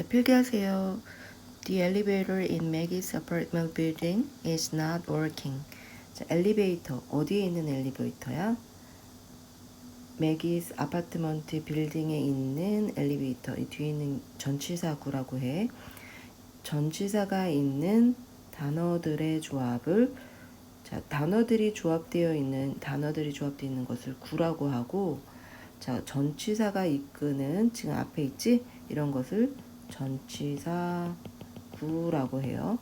자, 필기하세요. The elevator in Maggie's apartment building is not working. 자, 엘리베이터. 어디에 있는 엘리베이터야? 맥이스 아파트먼트 빌딩에 있는 엘리베이터. 이 뒤에 있는 전치사구라고 해. 전치사가 있는 단어들의 조합을 자, 단어들이 조합되어 있는 단어들이 조합되어 있는 것을 구라고 하고 자, 전치사가 이끄는 지금 앞에 있지? 이런 것을 전치사 구라고 해요.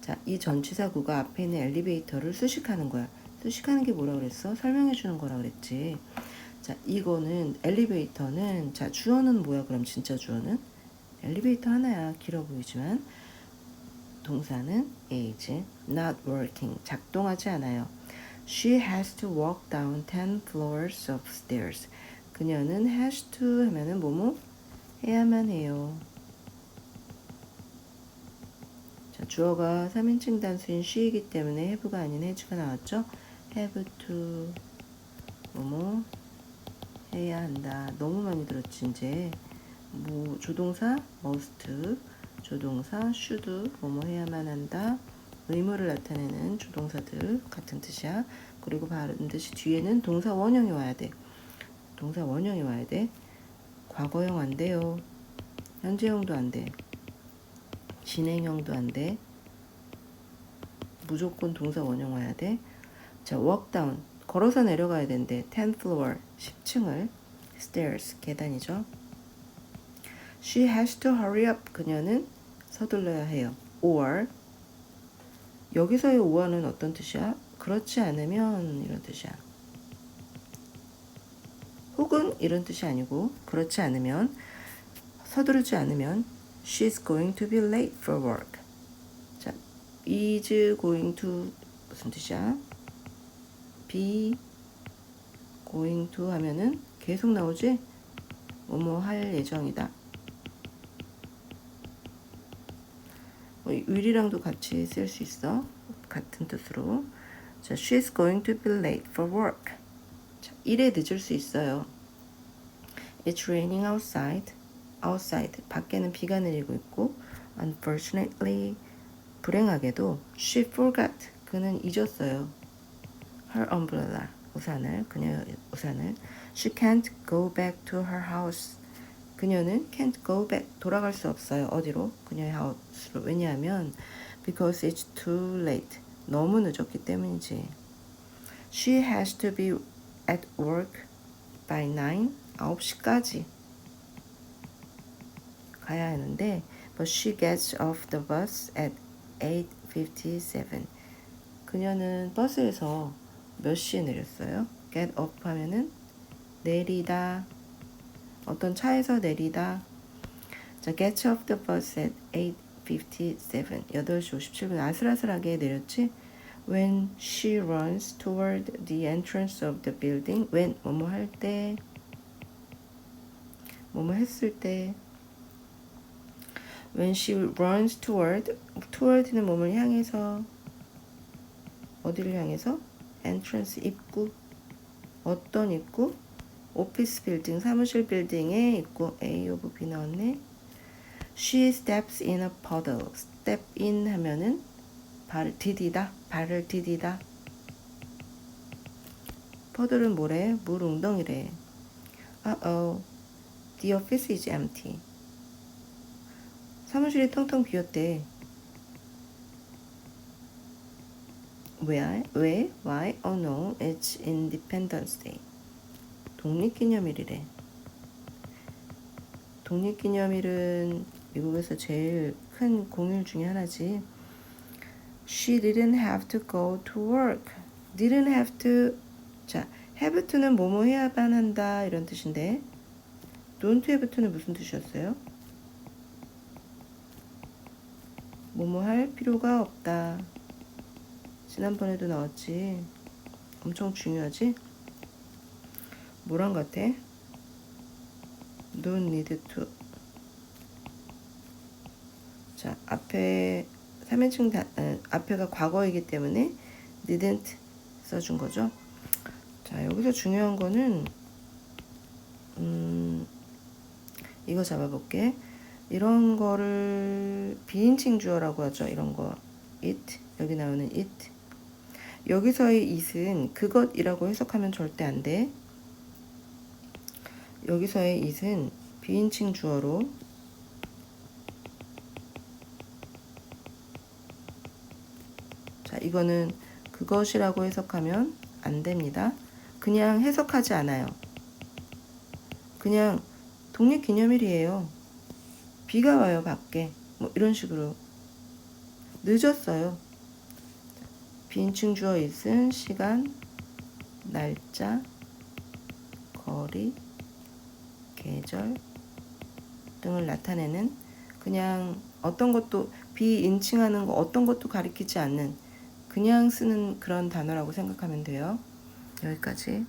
자, 이 전치사 구가 앞에 있는 엘리베이터를 수식하는 거야. 수식하는 게 뭐라 그랬어? 설명해 주는 거라 그랬지. 자, 이거는 엘리베이터는 자, 주어는 뭐야? 그럼 진짜 주어는 엘리베이터 하나야. 길어 보이지만 동사는 is not working. 작동하지 않아요. She has to walk down 10 floors of stairs. 그녀는 has to 하면은 뭐뭐 해야만 해요. 자, 주어가 3인칭 단수인 she이기 때문에 have가 아닌 has가 나왔죠? have to 뭐뭐 해야 한다. 너무 많이 들었지 이제. 뭐 조동사 must, 조동사 should 뭐뭐 해야만 한다. 의무를 나타내는 조동사들 같은 뜻이야. 그리고 반드시 뒤에는 동사 원형이 와야 돼. 동사 원형이 와야 돼. 과거형 안 돼요. 현재형도 안 돼. 진행형도 안 돼. 무조건 동사 원형 와야 돼. 자, walk down. 걸어서 내려가야 된대. 10th floor. 10층을. stairs. 계단이죠. She has to hurry up. 그녀는 서둘러야 해요. or 여기서의 or는 어떤 뜻이야? 그렇지 않으면 이런 뜻이야. 혹은 이런 뜻이 아니고 그렇지 않으면 서두르지 않으면 she's going to be late for work. 자, is going to 무슨 뜻이야? be going to 하면은 계속 나오지? 뭐뭐 할 예정이다. 뭐 will이랑도 같이 쓸 수 있어. 같은 뜻으로. 자, she's going to be late for work. 자, 일에 늦을 수 있어요. It's raining outside. Outside. 밖에는 비가 내리고 있고 unfortunately 불행하게도 she forgot. 그는 잊었어요. her umbrella. 우산을 그녀의 우산을 she can't go back to her house. 그녀는 can't go back 돌아갈 수 없어요. 어디로? 그녀의 하우스로. 왜냐하면 because it's too late. 너무 늦었기 때문이지. She has to be at work by 9. 9시까지 가야 하는데 but she gets off the bus at 8.57. 그녀는 버스에서 몇 시에 내렸어요? get off 하면은 내리다 어떤 차에서 내리다 자, get off the bus at 8.57 8시 57분 아슬아슬하게 내렸지 when she runs toward the entrance of the building when 뭐뭐 할 때 뭐뭐 했을 때 when she runs toward toward는 몸을 향해서 어디를 향해서 entrance 입구 어떤 입구 오피스 빌딩 사무실 빌딩의 입구 A of B 나왔네 she steps in a puddle step in 하면은 발을 디디다 발을 디디다 퍼들은 뭐래 물 웅덩이래 uh oh The office is empty. 사무실이 텅텅 비었대. 왜? 왜? Why? Oh no, it's Independence Day. 독립기념일이래. 독립기념일은 미국에서 제일 큰 공휴일 중에 하나지. She didn't have to go to work. didn't have to. 자, have to는 뭐뭐 해야만 한다 이런 뜻인데. don't have to는 무슨 뜻이었어요? 뭐뭐 할 필요가 없다. 지난번에도 나왔지. 엄청 중요하지? 뭐랑 같아? don't need to. 자, 앞에 3인칭 다, 아, 앞에가 과거이기 때문에 didn't 써준 거죠. 자, 여기서 중요한 거는 음, 이거 잡아볼게. 이런 거를 비인칭 주어라고 하죠. 이런 거 it 여기 나오는 it 여기서의 it은 그것이라고 해석하면 절대 안 돼. 여기서의 it은 비인칭 주어로 자, 이거는 그것이라고 해석하면 안 됩니다. 그냥 해석하지 않아요. 그냥 독립기념일이에요. 비가 와요, 밖에. 뭐 이런 식으로. 늦었어요. 비인칭 주어 있은 시간, 날짜, 거리, 계절 등을 나타내는 그냥 어떤 것도 비인칭하는 거 어떤 것도 가리키지 않는 그냥 쓰는 그런 단어라고 생각하면 돼요. 여기까지.